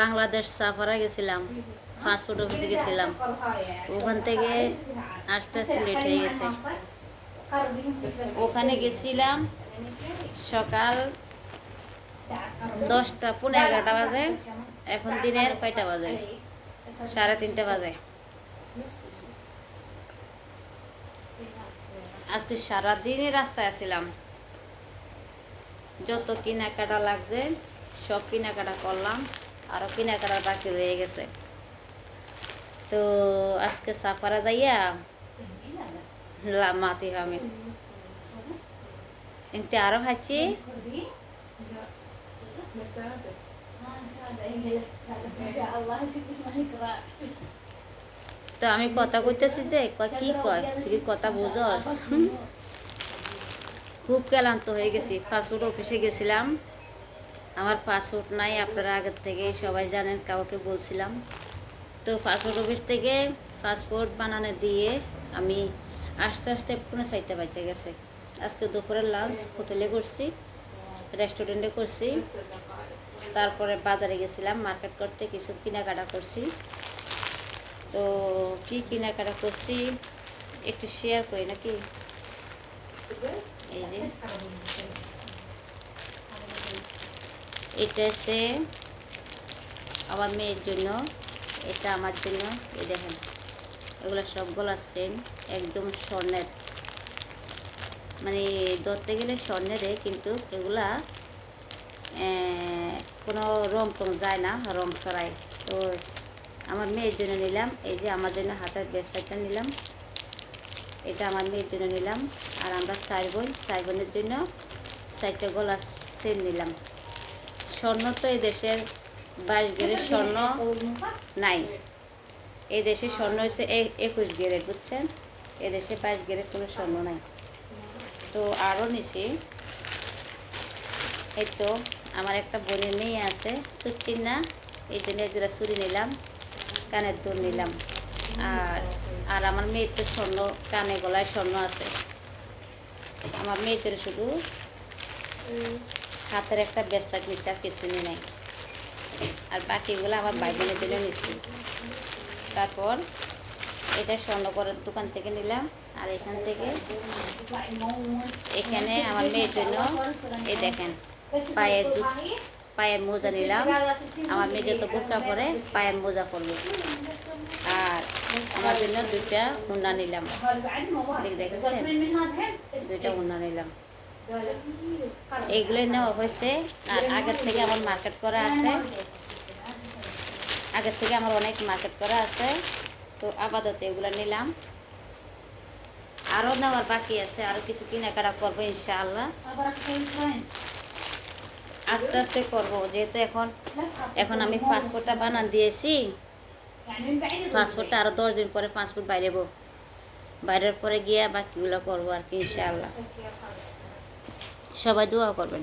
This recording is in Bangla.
বাংলাদেশ সাফারা গেছিলাম পাসপোর্ট অফিসে গেছিলাম। ওখান থেকে আস্তে আস্তে লেট হয়ে গেছে। ওখানে গেছিলাম সকাল দশটা পনেরো এগারোটা বাজে। এখন দিনের কয়টা বাজে? সাড়ে তিনটা বাজে। আজকে সারাদিনই রাস্তায় আছিলাম। যত কেনাকাটা লাগছে সব কেনাকাটা করলাম আরও কেনাকাটা বাকি রয়ে গেছে। তো আজকে সাফারা যাইয়া মাতি আমি। এনতে আরও খাচ্ছি। তো আমি কথা কইতেছি যে কি কয়? তুই কথা বুঝস। খুব ক্লান্ত হয়ে গেছি। ফাস্টফুড অফিসে গেছিলাম। আমার পাসপোর্ট নাই, আপনারা আগের থেকে সবাই জানেন, কাউকে বলছিলাম। তো পাসপোর্ট অফিস থেকে পাসপোর্ট বানানো দিয়ে আমি আস্তে আস্তে কোনো সাইডটা বেঁচে গেছে। আজকে দুপুরের লাঞ্চ হোটেলে করছি রেস্টুরেন্টে করছি। তারপরে বাজারে গেছিলাম মার্কেট করতে কিছু কেনাকাটা করছি। তো কি কেনাকাটা করছি, একটু শেয়ার করি নাকি এই যে এটা আমার মেয়ের জন্য, এটা আমার জন্য, এই দেখেন, এগুলো সবগুলো আসছেন একদম স্বর্ণের। মানে ধরতে গেলে স্বর্ণেরে কিন্তু এগুলা কোনো রং টং যায় না, রং ছড়ায়। তো আমার মেয়ের জন্য নিলাম, এই যে আমার জন্য হাতের ব্রেসলেটটা নিলাম, এটা আমার মেয়ের জন্য নিলাম, আর আমরা চার বোন জন্য চারটে গলা সেট নিলাম। স্বর্ণ তো এই দেশের বাইশ গেরের স্বর্ণ নাই। এই দেশে স্বর্ণ হয়েছে একুশ গেরের, বুঝছেন? এ দেশে বাইশ গেরের কোনো স্বর্ণ নাই। তো আরও নিছি। এই তো আমার একটা বোনের মেয়ে আছে ছুটির না? এই জন্য দুটা চুরি নিলাম, কানের দুল নিলাম। আর আর আমার মেয়ের তো স্বর্ণ, কানে গলায় স্বর্ণ আছে। আমার জন্য শুধু হাতের একটা ব্যস্তা নিচ্ছে আর কিছু নাই। আর বাকিগুলো আমার ভাই বোনের জন্য নিচ্ছি তারপর এটা স্বর্ণকরের দোকান থেকে নিলাম, আর এখান থেকে এখানে আমার মেয়ের জন্য এই দেখেন, পায়ের পায়ের মোজা নিলাম। আমার মেয়ে যত বোরকা পরে, পায়ের মোজা পরলো। আর আমার জন্য দুইটা উন্না নিলাম। দেখ- দেখেছেন? দুইটা উন্না নিলাম। এইগুলো নেওয়া হয়েছে। আর আগের থেকে আমার মার্কেট করা আছে। আগের থেকে আমার অনেক মার্কেট করা আছে। তো আপাতত এগুলো নিলাম। আরও নেওয়ার বাকি আছে। আরও কিছু কেনাকাটা করব ইনশাআল্লাহ। আস্তে আস্তে করব, যেহেতু এখন এখন আমি পাসপোর্টটা বানান দিয়েছি। পাসপোর্টটা আরও দশ দিন পরে পাসপোর্ট বাইরেবো বাইরের পরে গিয়ে বাকিগুলো করব আর কি ইনশাআল্লাহ। সবাই দোয়া করবেন।